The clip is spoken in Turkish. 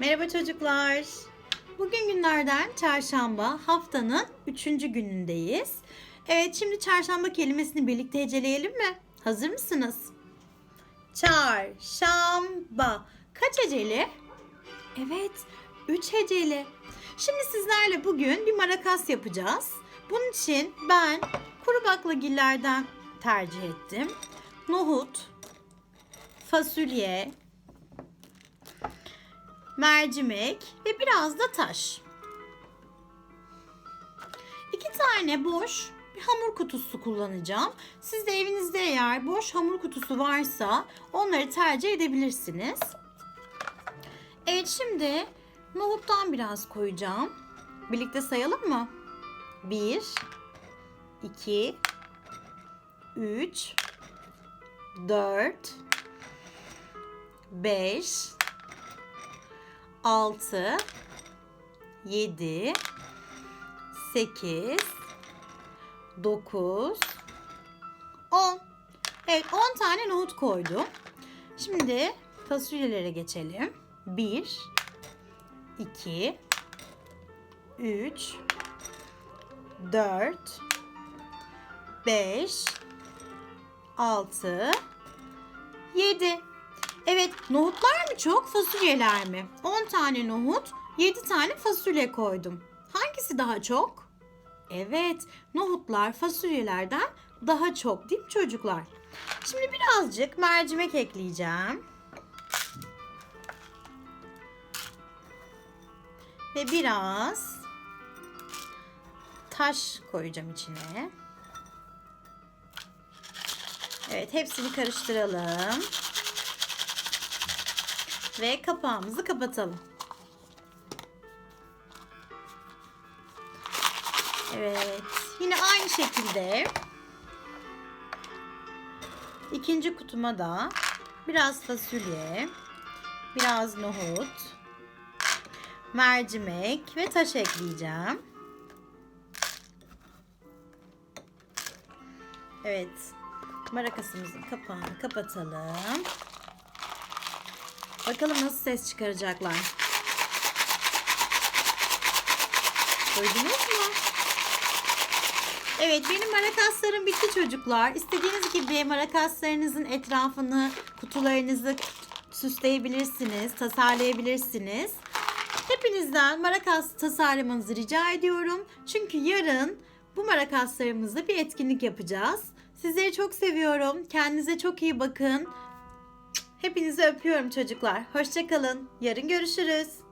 Merhaba çocuklar. Bugün günlerden çarşamba haftanın üçüncü günündeyiz. Evet şimdi çarşamba kelimesini birlikte heceleyelim mi? Hazır mısınız? Çarşamba. Kaç heceli? Evet, üç heceli. Şimdi sizlerle bugün bir marakas yapacağız. Bunun için ben kuru baklagillerden tercih ettim. Nohut, fasulye, mercimek ve biraz da taş. İki tane boş bir hamur kutusu kullanacağım. Siz de evinizde eğer boş hamur kutusu varsa onları tercih edebilirsiniz. Evet şimdi nohuttan biraz koyacağım. Birlikte sayalım mı? 1 2 3 4 5 6 7 8 9 10 Evet 10 tane nohut koydum. Şimdi fasulyelere geçelim. 1 2 3 4 5 6 7 Evet, nohutlar mı çok, fasulyeler mi? 10 tane nohut, 7 tane fasulye koydum. Hangisi daha çok? Evet, nohutlar fasulyelerden daha çok değil mi çocuklar? Şimdi birazcık mercimek ekleyeceğim. Ve biraz taş koyacağım içine. Evet, hepsini karıştıralım. Ve kapağımızı kapatalım. Evet. Yine aynı şekilde ikinci kutuma da biraz fasulye, biraz nohut, mercimek ve taş ekleyeceğim. Evet. Marakasımızın kapağını kapatalım. Bakalım nasıl ses çıkaracaklar. Duydunuz mu? Evet benim marakaslarım bitti çocuklar. İstediğiniz gibi marakaslarınızın etrafını, kutularınızı süsleyebilirsiniz, tasarlayabilirsiniz. Hepinizden marakas tasarlamanızı rica ediyorum. Çünkü yarın bu marakaslarımızla bir etkinlik yapacağız. Sizleri çok seviyorum. Kendinize çok iyi bakın. Hepinizi öpüyorum çocuklar. Hoşçakalın. Yarın görüşürüz.